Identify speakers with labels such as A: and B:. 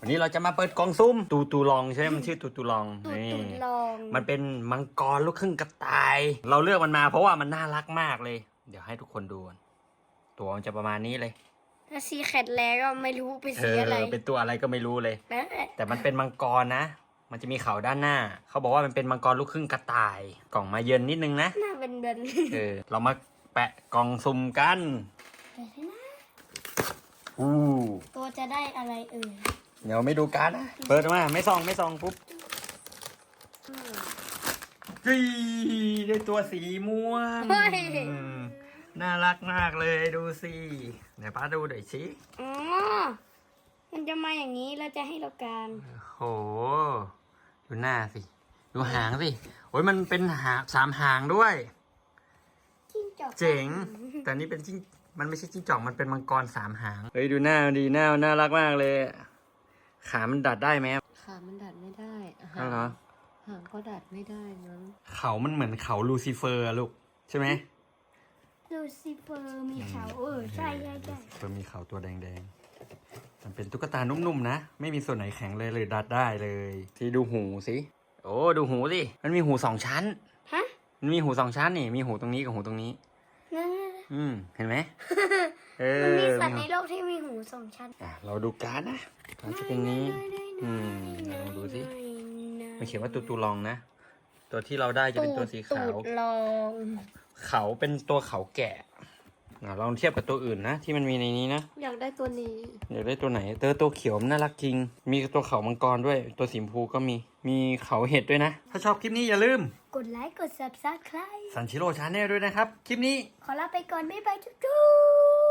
A: วันนี้เราจะมาเปิดกล่องซุ่มตูตูลองใช่ไหมมันชื่อตูตูลอง
B: ตูด
A: นี่
B: ตูดลอง
A: มันเป็นมังกรลูกครึ่งกระต่าย เราเลือกมันมาเพราะว่ามันน่ารักมากเลย เดี๋ยวให้ทุกคนดูกันตัวมันจะประมาณนี้เลย
B: ถ้าซีแคทแล้วก็ไม่รู้เป็น
A: เอ
B: สี
A: อ
B: อะไร
A: เป็นตัวอะไรก็ไม่รู้เลย
B: นั่นแหละ
A: แต่มันเป็นมังกรนะ มันจะมีเขาด้านหน้า เขาบอกว่ามันเป็นมังกรลูกครึ่งกระต่าย กล่องมาเยินนิดนึงนะ
B: หน้าเป็นเดิน
A: เออ เรามาแปะกล่องซุ่มกัน อู้
B: ตัวจะได้อะไรเอ่ย
A: เดี๋ยวไม่ดูการดนะ เปิดมาไม่ส่องไม่ส่องปุ๊บจีได้ตัวสีม่วง
B: เฮ้ย
A: อืมน่ารักมากเลยดูสิไหนป้าดูหน่อยสิ
B: อ๋อ มันจะมาอย่างนี้เราจะให้เราการ
A: โห ดูหน้าสิ ดูหางสิโอ้ยมันเป็นหางสามหางด้วย
B: จิ้งจอก
A: เจ๋ง แต่นี่เป็นจิ้งมันไม่ใช่จิ้งจอกมันเป็นมังกรสามหาง เฮ้ยดูหน้ามันดีหน้ามันน่ารักมากเลย ขามันดัดได้ไหม
C: ขามันดัดไม่ได้
A: อ๋อเหรอ
C: หางก็ดัดไม่ได้มั้ง
A: เขามันเหมือนเขาลูซิเฟอร์อะลูกใช่ไหม
B: ดูซิเฟอร์มีเขาเออใช่ใช่ใช่
A: เฟอร์มีเขาตัวแดงๆมันเป็นตุ๊กตานุ่มๆนะ ไม่มีส่วนไหนแข็งเลยเลยดัดได้เลยที่ดูหูสิโอ้ดูหูสิมันมีหูสองชั้น
B: ฮะ
A: มันมีหูสองชั้นนี่ มีหูตรงนี้กับหูตรงนี้
B: นั่น
A: อืมเห็นไหม เออ
B: มันมีสัตว์ในโลกที่มีหูสองชั้น
A: อะเราดูการ์ดนะการ์ดจะเป็นนี้ อืมลองดูสิมันเขียนว่าตูตูลองนะ ตัวที่เราได้จะเป็นตัวสีขาว
B: ตูดลอง
A: เขาเป็นตัวเขาแกะอะลองเทียบกับตัวอื่นนะ ที่มันมีในนี้นะ
C: อยากได้ตัวนี้
A: อยากได้ตัวไหนเตอตัวเขียวมันน่ารักจริง มีตัวเขามังกรด้วย ตัวสีชมพูก็มี มีเขาเห็ดด้วยนะ ถ้าชอบคลิปนี้อย่าลืม
B: กดไลค์กด subscribe
A: สันชิโร่ชาแนลด้วยนะครับ คลิปนี้
B: ขอลาไปก่อน บ๊ายบายจุ๊บ